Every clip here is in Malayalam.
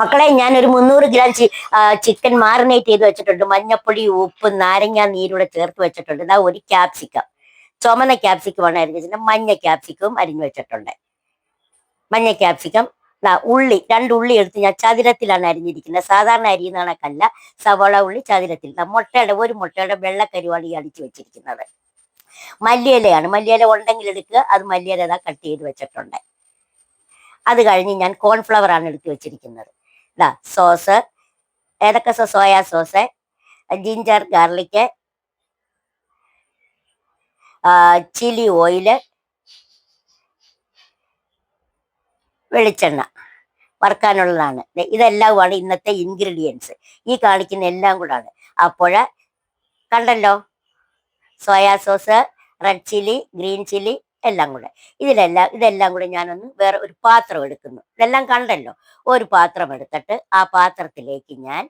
മക്കളെ ഞാൻ ഒരു മുന്നൂറ് ഗ്രാം ചിക്കൻ മാറിനേറ്റ് ചെയ്ത് വെച്ചിട്ടുണ്ട്. മഞ്ഞപ്പൊടി ഉപ്പ് നാരങ്ങ നീരൂടെ ചേർത്ത് വെച്ചിട്ടുണ്ട്. ഇതാ ഒരു ക്യാപ്സിക്കം ചുമന്ന ക്യാപ്സിക്കം ആണ് അരിഞ്ഞ് വെച്ചിട്ടുണ്ട് മഞ്ഞ ക്യാപ്സിക്കവും അരിഞ്ഞു വെച്ചിട്ടുണ്ട്. മഞ്ഞ ക്യാപ്സിക്കം ഉള്ളി രണ്ട് ഉള്ളി എടുത്ത് ഞാൻ ചതുരത്തിലാണ് അരിഞ്ഞിരിക്കുന്നത്. സാധാരണ അരിയുന്ന കണക്കല്ല. സവോള ഉള്ളി ചതുരത്തിൽ. മുട്ടയുടെ ഒരു മുട്ടയുടെ വെള്ളക്കരുവാണ് ഈ അടിച്ചു വെച്ചിരിക്കുന്നത്. മല്ലിയിലയാണ്. മല്ലിയില ഉണ്ടെങ്കിൽ എടുക്കുക. അത് മല്ലിയില കട്ട് ചെയ്ത് വെച്ചിട്ടുണ്ട്. അത് കഴിഞ്ഞ് ഞാൻ കോൺഫ്ലവർ ആണ് എടുത്ത് വെച്ചിരിക്കുന്നത്. ഇതാ സോസ്. ഏതൊക്കെ sauce soya sauce? Ginger garlic chilli oil. വെളിച്ചെണ്ണ. വറുക്കാനുള്ളതാണ്. ഇതെല്ലാമാണ് ഇന്നത്തെ ഇൻഗ്രീഡിയൻസ് ഈ കാണിക്കുന്ന എല്ലാം കൂടാണ്. അപ്പോൾ കണ്ടല്ലോ? Soya sauce red chilli green chilli എല്ലാം കൂടെ. ഇതിലെല്ലാം ഇതെല്ലാം കൂടെ ഞാനൊന്ന് വേറെ ഒരു പാത്രം എടുക്കുന്നു. ഇതെല്ലാം കണ്ടല്ലോ? ഒരു പാത്രം എടുത്തിട്ട് ആ പാത്രത്തിലേക്ക് ഞാൻ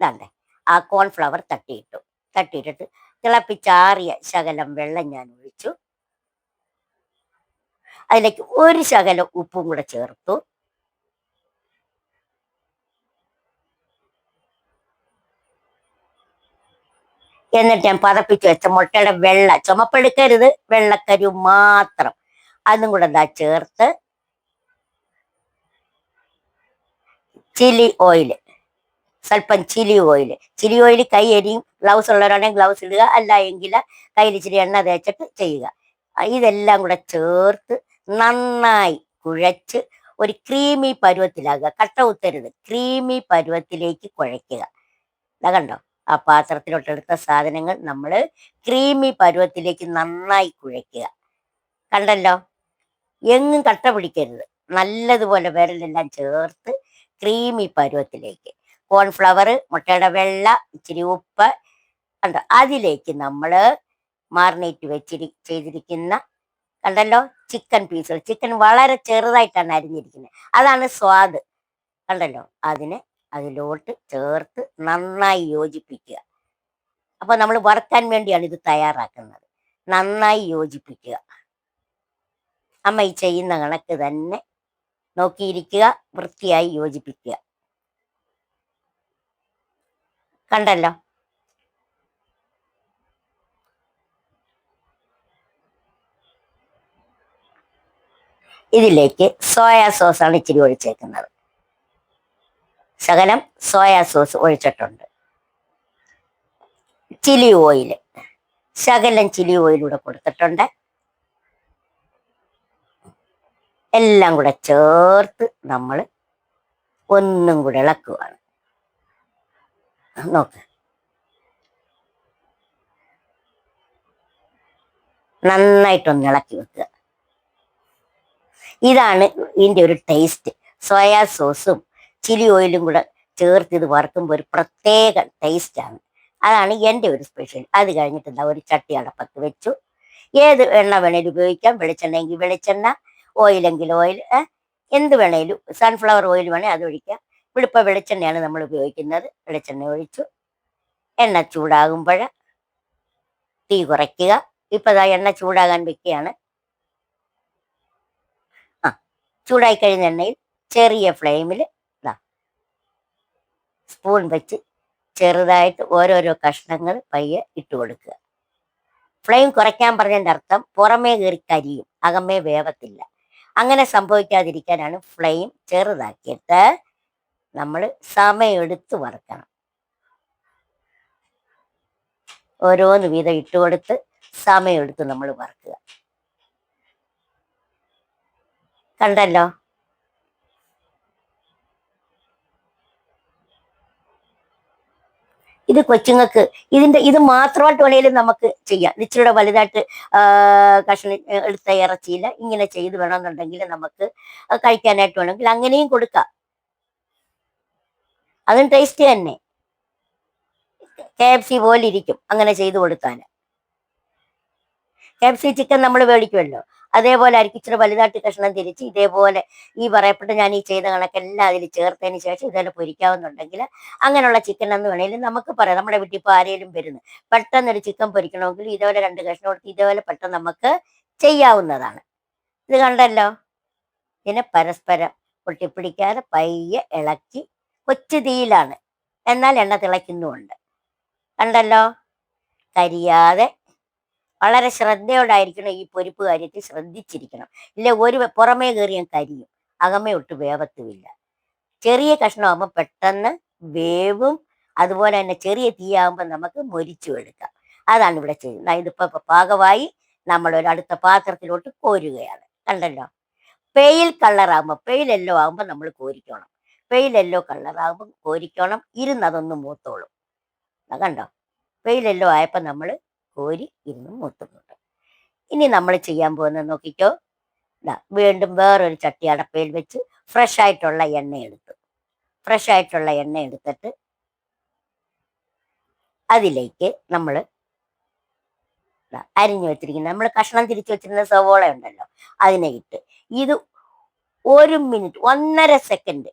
ഇതാണ്ടേ ആ കോൺഫ്ലവർ തട്ടിയിട്ടു. തട്ടിയിട്ടിട്ട് തിളപ്പിച്ചാറിയ ശകലം വെള്ളം ഞാൻ ഒഴിച്ചു. അതിലേക്ക് ഒരു ശകലം ഉപ്പും കൂടെ ചേർത്തു. എന്നിട്ട് ഞാൻ പതപ്പിച്ച് വെച്ച മുട്ടയുടെ വെള്ള ചുമപ്പെടുക്കരുത് വെള്ളക്കരു മാത്രം. അതും കൂടെ എന്താ ചേർത്ത് ചില്ലി ഓയിൽ സ്വല്പം ചില്ലി ഓയിൽ ചില്ലി ഓയിൽ കൈ എരിയും ഗ്ലൗസ് ഉള്ളവരാണെങ്കിൽ ഗ്ലൗസ് ഇടുക അല്ല എങ്കിൽ കയ്യിൽ ഇച്ചിരി എണ്ണ തേച്ചിട്ട് ചെയ്യുക. ഇതെല്ലാം കൂടെ ചേർത്ത് നന്നായി കുഴച്ച് ഒരു ക്രീമി പരുവത്തിലാകുക കട്ട ഉത്തരുത് ക്രീമി പരുവത്തിലേക്ക് കുഴയ്ക്കുക. കണ്ടോ? ആ പാത്രത്തിലോട്ടെടുത്ത സാധനങ്ങൾ നമ്മൾ ക്രീമി പരുവത്തിലേക്ക് നന്നായി കുഴയ്ക്കുക. കണ്ടല്ലോ? എങ്ങും കട്ട പിടിക്കരുത്. നല്ലതുപോലെ വിരലെല്ലാം ചേർത്ത് ക്രീമി പരുവത്തിലേക്ക്. കോൺഫ്ലവർ മുട്ടയുടെ വെള്ള ഇച്ചിരി ഉപ്പ് കണ്ടോ അതിലേക്ക് നമ്മൾ മാറിനേറ്റ് വെച്ചിരി ചെയ്തിരിക്കുന്ന കണ്ടല്ലോ? ചിക്കൻ പീസുകൾ. ചിക്കൻ വളരെ ചെറുതായിട്ടാണ് അരിഞ്ഞിരിക്കുന്നത്. അതാണ് സ്വാദ്. കണ്ടല്ലോ? അതിനെ അതിലോട്ട് ചേർത്ത് നന്നായി യോജിപ്പിക്കുക. അപ്പൊ നമ്മൾ വറുക്കാൻ വേണ്ടിയാണ് ഇത് തയ്യാറാക്കുന്നത്. നന്നായി യോജിപ്പിക്കുക. അമ്മ ഈ ചെയ്യുന്ന കണക്ക് തന്നെ നോക്കിയിരിക്കുക വൃത്തിയായി യോജിപ്പിക്കുക. കണ്ടല്ലോ? ഇതിലേക്ക് സോയാ സോസാണ് ഇച്ചിരി ഒഴിച്ചേക്കുന്നത്. ശകലം സോയാ സോസ് ഒഴിച്ചിട്ടുണ്ട്. ചില്ലി ഓയിൽ ശകലം ചില്ലി ഓയിലൂടെ കൊടുത്തിട്ടുണ്ട്. എല്ലാം കൂടെ ചേർത്ത് നമ്മൾ ഒന്നും കൂടെ ഇളക്കുവാണ്. നോക്ക്. നന്നായിട്ടൊന്ന് ഇളക്കി വെക്കുക. ഇതാണ് ഇതിന്റെ ഒരു ടേസ്റ്റ് സോയാ സോസും ചില്ലി ഓയിലും കൂടെ ചേർത്ത് ഇത് വറുക്കുമ്പോൾ ഒരു പ്രത്യേക ടേസ്റ്റാണ് അതാണ് എന്റെ ഒരു സ്പെഷ്യൽ അത് കഴിഞ്ഞിട്ട് എന്താ ഒരു ചട്ടി അടപ്പത്ത് വെച്ചു. ഏത് എണ്ണ വേണേലും ഉപയോഗിക്കാം. വെളിച്ചെണ്ണ എങ്കിൽ വെളിച്ചെണ്ണ ഓയിലെങ്കിൽ ഓയിൽ എന്ത് വേണേലും സൺഫ്ലവർ ഓയിൽ വേണേൽ അത് ഒഴിക്കാം. വെളുപ്പ വെളിച്ചെണ്ണയാണ് നമ്മൾ ഉപയോഗിക്കുന്നത്. വെളിച്ചെണ്ണ ഒഴിച്ചു. എണ്ണ ചൂടാകുമ്പോൾ തീ കുറയ്ക്കുക. ഇപ്പൊ ദാ എണ്ണ ചൂടാകാൻ വെക്കുകയാണ്. ആ ചൂടായി കഴിഞ്ഞ എണ്ണയിൽ ചെറിയ ഫ്ലെയിമിൽ ഇതാ സ്പൂൺ വെച്ച് ചെറുതായിട്ട് ഓരോരോ കഷ്ണങ്ങൾ പയ്യെ ഇട്ട് കൊടുക്കുക. ഫ്ലെയിം കുറയ്ക്കാൻ പറഞ്ഞതിന്റെ അർത്ഥം പുറമേ കയറി കരിയും അകമേ വേവത്തില്ല. അങ്ങനെ സംഭവിക്കാതിരിക്കാനാണ് ഫ്ലെയിം ചെറുതാക്കിയിട്ട് നമ്മൾ സമയമെടുത്ത് വറുക്കണം. ഓരോന്ന് വീതം ഇട്ട് കൊടുത്ത് സമയമെടുത്ത് നമ്മൾ വറുക്കുക. കണ്ടല്ലോ? ഇത് കൊച്ചുങ്ങൾക്ക് ഇതിന്റെ ഇത് മാത്രമായിട്ട് വേണേലും നമുക്ക് ചെയ്യാം. ഇച്ചിരിയുടെ വലുതായിട്ട് കഷ്ണ എടുത്ത ഇറച്ചിയില്ല ഇങ്ങനെ ചെയ്ത് വേണമെന്നുണ്ടെങ്കിൽ നമുക്ക് കഴിക്കാനായിട്ട് വേണമെങ്കിൽ അങ്ങനെയും കൊടുക്കാം. അതും ടേസ്റ്റ് തന്നെ. കെ എഫ് സി പോലെ ഇരിക്കും അങ്ങനെ ചെയ്തു കൊടുത്താൽ കെ എഫ് സി ചിക്കൻ നമ്മൾ മേടിക്കുമല്ലോ അതേപോലെ ആയിരിക്കും ഇച്ചിരി വലുതായിട്ട് കഷ്ണം തിരിച്ച് ഇതേപോലെ ഈ പറയപ്പെട്ട ഞാൻ ഈ ചെയ്ത കണക്കെല്ലാം അതിൽ ചേർത്തതിന് ശേഷം ഇതേപോലെ പൊരിക്കാവുന്നുണ്ടെങ്കിൽ അങ്ങനെയുള്ള ചിക്കൻ എന്ന് വേണമെങ്കിലും നമുക്ക് പറയാം. നമ്മുടെ വീട്ടിൽ ഇപ്പോൾ ആരെങ്കിലും വരുന്നു. പെട്ടെന്ന് ഒരു ചിക്കൻ പൊരിക്കണമെങ്കിൽ ഇതേപോലെ രണ്ട് കഷ്ണം കൊടുത്ത് ഇതേപോലെ പെട്ടെന്ന് നമുക്ക് ചെയ്യാവുന്നതാണ്. ഇത് കണ്ടല്ലോ? ഇതിനെ പരസ്പരം ഒട്ടിപ്പിടിക്കാതെ പയ്യെ ഇളക്കി കൊച്ചു തീയിലാണ്. എന്നാൽ എണ്ണ തിളയ്ക്കുന്നുമുണ്ട്. കണ്ടല്ലോ? കരിയാതെ വളരെ ശ്രദ്ധയോടായിരിക്കണം ഈ പൊരിപ്പ് കാര്യത്തിൽ ശ്രദ്ധിച്ചിരിക്കണം. ഇല്ല ഒരു പുറമേ കയറിയാൽ കരിയും. അകമേ ഒട്ട് വേവത്തുമില്ല. ചെറിയ കഷ്ണമാകുമ്പോൾ പെട്ടെന്ന് വേവും. അതുപോലെ തന്നെ ചെറിയ തീയാകുമ്പോൾ നമുക്ക് മൊരിച്ചു എടുക്കാം. അതാണ് ഇവിടെ ചെയ്യുന്നത്. ഇതിപ്പോ ഇപ്പൊ പാകമായി നമ്മൾ ഒരു അടുത്ത പാത്രത്തിലോട്ട് കോരുകയാണ്. കണ്ടല്ലോ? പെയിൽ കളറാകുമ്പോൾ പെയിൽ എല്ലോ ആകുമ്പോൾ നമ്മൾ കോരിക്കണം. പെയിൽ എല്ലോ കളറാകുമ്പോൾ കോരിക്കണം. ഇരുന്നതൊന്ന് മൂത്തോളും. കണ്ടോ? പെയിൽ എല്ലോ ആയപ്പോൾ നമ്മൾ കോരി ഇരുന്ന് മൂത്തുന്നുണ്ട് ഇനി നമ്മൾ ചെയ്യാൻ പോകുന്നത് നോക്കിക്കോ. ദാ വീണ്ടും വേറൊരു ചട്ടി അടപ്പയിൽ വെച്ച് ഫ്രഷ് ആയിട്ടുള്ള എണ്ണ എടുത്തു. ഫ്രഷ് ആയിട്ടുള്ള എണ്ണ എടുത്തിട്ട് അതിലേക്ക് നമ്മൾ അരിഞ്ഞു വെച്ചിരിക്കുന്ന. നമ്മൾ കഷ്ണം തിരിച്ചു വെച്ചിരുന്ന സവോള ഉണ്ടല്ലോ അതിനെ ഇട്ട് ഇത് ഒരു മിനിറ്റ് ഒന്നര സെക്കൻഡ്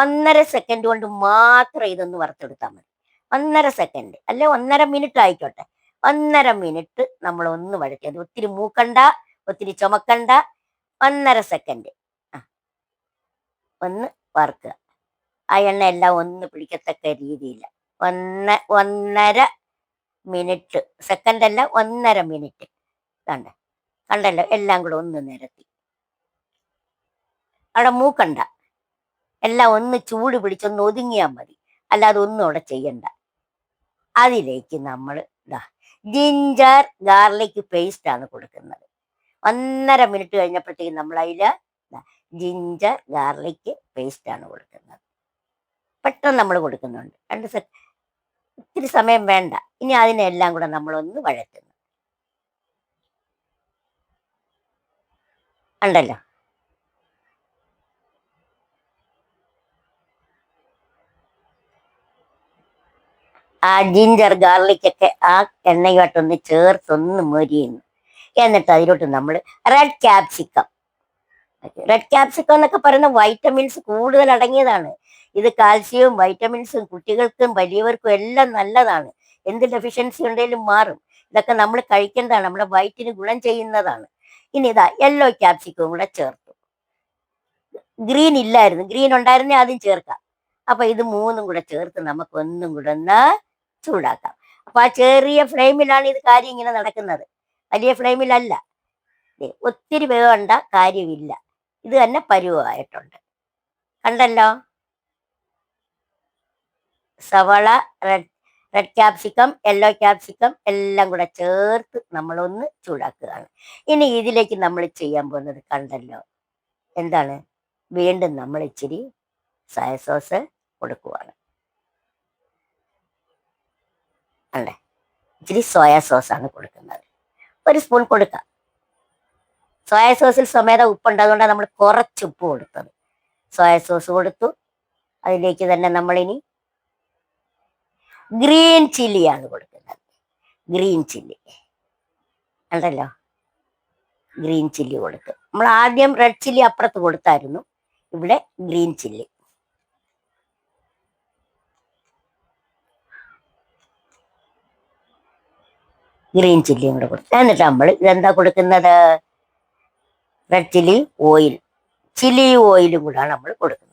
ഒന്നര സെക്കൻഡ് കൊണ്ട് മാത്രം ഇതൊന്ന് വറുത്തെടുത്താൽ മതി. ഒന്നര സെക്കൻഡ് അല്ലെ ഒന്നര മിനിറ്റ് ആയിക്കോട്ടെ. ഒന്നര മിനിറ്റ് നമ്മൾ ഒന്ന് വഴറ്റി. ഒത്തിരി മൂക്കണ്ട ഒത്തിരി ചുമക്കണ്ട. ഒന്നര സെക്കൻഡ്. ഒന്ന് വറുക്കുക. ആ എണ്ണ എല്ലാം ഒന്ന് പിടിക്കത്തക്ക രീതിയിൽ ഒന്ന ഒന്നര മിനിറ്റ്. സെക്കൻഡ് അല്ല ഒന്നര മിനിറ്റ്. കണ്ട? കണ്ടല്ലോ? എല്ലാം കൂടെ ഒന്ന് നിരത്തി. അവിടെ മൂക്കണ്ട. എല്ലാം ഒന്ന് ചൂട് പിടിച്ചൊന്ന് ഒതുങ്ങിയാൽ മതി. അല്ലാതെ ഒന്നും അവിടെ ചെയ്യണ്ട. അതിലേക്ക് നമ്മൾ ജിഞ്ചർ ഗാർലിക് പേസ്റ്റ് ആണ് കൊടുക്കുന്നത്. ഒന്നര മിനിറ്റ് കഴിഞ്ഞപ്പോഴത്തേക്കും നമ്മൾ അതിൽ ജിഞ്ചർ ഗാർലിക് പേസ്റ്റ് ആണ് കൊടുക്കുന്നത്. പെട്ടെന്ന് നമ്മൾ കൊടുക്കുന്നുണ്ട്. രണ്ട് സെ ഇത്തിരി സമയം വേണ്ട. ഇനി അതിനെല്ലാം കൂടെ നമ്മളൊന്ന് വഴറ്റുന്നു. ഉണ്ടല്ലോ ആ ജിഞ്ചർ ഗാർലിക് ഒക്കെ ആ എണ്ണയുമായിട്ടൊന്ന് ചേർത്തൊന്ന് മൊരിയുന്നു. എന്നിട്ട് അതിലോട്ട് നമ്മൾ റെഡ് ക്യാപ്സിക്കം റെഡ് ക്യാപ്സിക്കം എന്നൊക്കെ പറയുന്ന വൈറ്റമിൻസ് കൂടുതൽ അടങ്ങിയതാണ്. ഇത് കാൽസ്യവും വൈറ്റമിൻസും കുട്ടികൾക്കും വലിയവർക്കും എല്ലാം നല്ലതാണ്. എന്ത് ഡെഫിഷ്യൻസി ഉണ്ടെങ്കിലും മാറും. ഇതൊക്കെ നമ്മൾ കഴിക്കേണ്ടതാണ്. നമ്മുടെ വയറ്റിന് ഗുണം ചെയ്യുന്നതാണ്. ഇനി ഇതാ യെല്ലോ ക്യാപ്സിക്കവും കൂടെ ചേർത്തു. ഗ്രീൻ ഇല്ലായിരുന്നു. ഗ്രീൻ ഉണ്ടായിരുന്നേ ആദ്യം ചേർക്കാം. അപ്പൊ ഇത് മൂന്നും കൂടെ ചേർത്ത് നമുക്ക് ഒന്നും കൂടെ ഒന്ന് ചൂടാക്കാം. അപ്പൊ ആ ചെറിയ ഫ്ലെയിമിലാണ് ഇത് കാര്യം ഇങ്ങനെ നടക്കുന്നത്. വലിയ ഫ്ലെയിമിലല്ല ഒത്തിരി വേണ്ട കാര്യമില്ല. ഇത് തന്നെ പരുവമായിട്ടുണ്ട്. കണ്ടല്ലോ? സവള red red capsicum yellow capsicum എല്ലാം കൂടെ ചേർത്ത് നമ്മളൊന്ന് ചൂടാക്കുകയാണ്. ഇനി ഇതിലേക്ക് നമ്മൾ ചെയ്യാൻ പോകുന്നത് കണ്ടല്ലോ? എന്താണ്? വീണ്ടും നമ്മൾ ഇച്ചിരി സോയ സോസ് കൊടുക്കുവാണ്. അല്ലേ? ഇച്ചിരി സോസ് സോസാണ് കൊടുക്കുന്നത്. ഒരു സ്പൂൺ കൊടുക്കാം. സോയാ സോസിൽ സ്വമേത ഉപ്പുണ്ടതുകൊണ്ട് നമ്മൾ കുറച്ച് ഉപ്പ് കൊടുത്തത്. സോയാ സോസ് കൊടുത്തു. അതിലേക്ക് തന്നെ നമ്മളിനി ഗ്രീൻ ചില്ലിയാണ് കൊടുക്കുന്നത്. ഗ്രീൻ ചില്ലി ഉണ്ടല്ലോ ഗ്രീൻ ചില്ലി കൊടുത്തു. നമ്മൾ ആദ്യം റെഡ് ചില്ലി അപ്പുറത്ത് കൊടുത്തായിരുന്നു. ഇവിടെ ഗ്രീൻ ചില്ലി ഗ്രീൻ ചില്ലിയും കൂടെ. കൊടുക്കും എന്നിട്ട് നമ്മൾ ഇതെന്താ കൊടുക്കുന്നത്? റെഡ് ചില്ലി ഓയിൽ ചില്ലി ഓയിലും കൂടാണ് നമ്മൾ കൊടുക്കുന്നത്.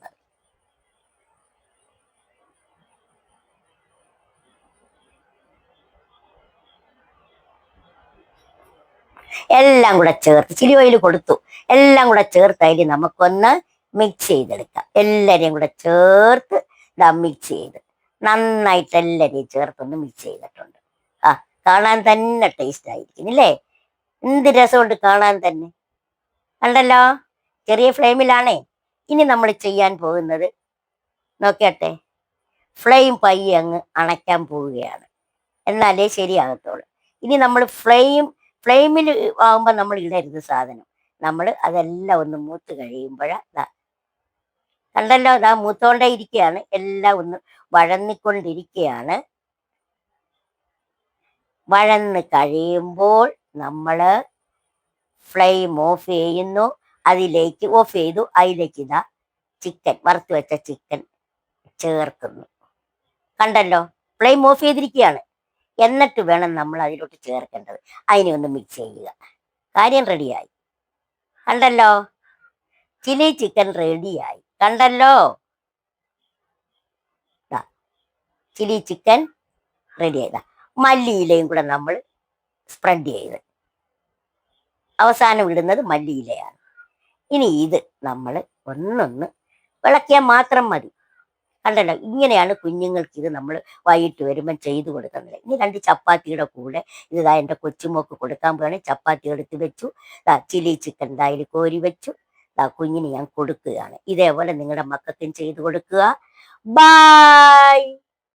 എല്ലാം കൂടെ ചേർത്ത് ചില്ലി ഓയിൽ കൊടുത്തു. എല്ലാം കൂടെ ചേർത്ത് അതിൽ നമുക്കൊന്ന് മിക്സ് ചെയ്തെടുക്കാം. എല്ലാവരെയും കൂടെ ചേർത്ത് ഇതാ മിക്സ് ചെയ്ത്. നന്നായിട്ട് എല്ലാവരെയും ചേർത്തൊന്ന് മിക്സ് ചെയ്തിട്ടുണ്ട്. ആ കാണാൻ തന്നെ ടേസ്റ്റ് ആയിരിക്കും ഇല്ലേ? എന്ത് രസമുണ്ട് കാണാൻ തന്നെ. കണ്ടല്ലോ? ചെറിയ ഫ്ലെയിമിലാണേ. ഇനി നമ്മൾ ചെയ്യാൻ പോകുന്നത്. നോക്കട്ടെ ഫ്ലെയിം പയ്യെ അങ്ങ് അണയ്ക്കാൻ പോവുകയാണ്. എന്നാലേ ശരിയാകത്തുള്ളൂ. ഇനി നമ്മൾ ഫ്ലെയിം ഫ്ലെയിമിൽ ആകുമ്പോൾ നമ്മൾ ഇടരുത് സാധനം. നമ്മൾ അതെല്ലാം ഒന്ന് മൂത്ത് കഴിയുമ്പോഴാ കണ്ടല്ലോ? അതാ മൂത്തോണ്ടേ ഇരിക്കുകയാണ് എല്ലാം ഒന്ന് വഴന്നിക്കൊണ്ടിരിക്കുകയാണ് വഴന്ന് കഴിയുമ്പോൾ നമ്മൾ ഫ്ലെയിം ഓഫ് ചെയ്യുന്നു. അതിലേക്ക് ഓഫ് ചെയ്തു. അതിലേക്ക് ഇതാ ചിക്കൻ വറുത്ത് വെച്ച ചിക്കൻ ചേർക്കുന്നു. കണ്ടല്ലോ? ഫ്ലെയിം ഓഫ് ചെയ്തിരിക്കുകയാണ്. എന്നിട്ട് വേണം നമ്മൾ അതിലോട്ട് ചേർക്കേണ്ടത്. അതിനെ ഒന്ന് മിക്സ് ചെയ്യുക. കാര്യം റെഡിയായി കണ്ടല്ലോ? ചില്ലി ചിക്കൻ റെഡിയായി കണ്ടല്ലോ? ചില്ലി ചിക്കൻ റെഡി ചെയ്ത മല്ലിയിലയും കൂടെ നമ്മൾ സ്പ്രെഡ് ചെയ്ത്. അവസാനം ഇടുന്നത് മല്ലിയിലയാണ്. ഇനി ഇത് നമ്മൾ ഒന്നൊന്ന് വിളക്കിയാൽ മാത്രം മതി. കണ്ടല്ലോ? ഇങ്ങനെയാണ് കുഞ്ഞുങ്ങൾക്ക് ഇത് നമ്മൾ വൈകിട്ട് വരുമ്പം ചെയ്തു കൊടുക്കുന്നത്. ഇനി രണ്ട് ചപ്പാത്തിയുടെ കൂടെ ഇതാ എന്റെ കൊച്ചുമോക്ക് കൊടുക്കാൻ പോവാണ്. ചപ്പാത്തി എടുത്ത് വെച്ചു. ഇതാ ചില്ലി ചിക്കൻ ദായിൽ കോരി വെച്ചു. ഇതാ കുഞ്ഞിന് ഞാൻ കൊടുക്കുകയാണ്. ഇതേപോലെ നിങ്ങളുടെ മക്കൾക്കും ചെയ്തു കൊടുക്കുക. ബായ്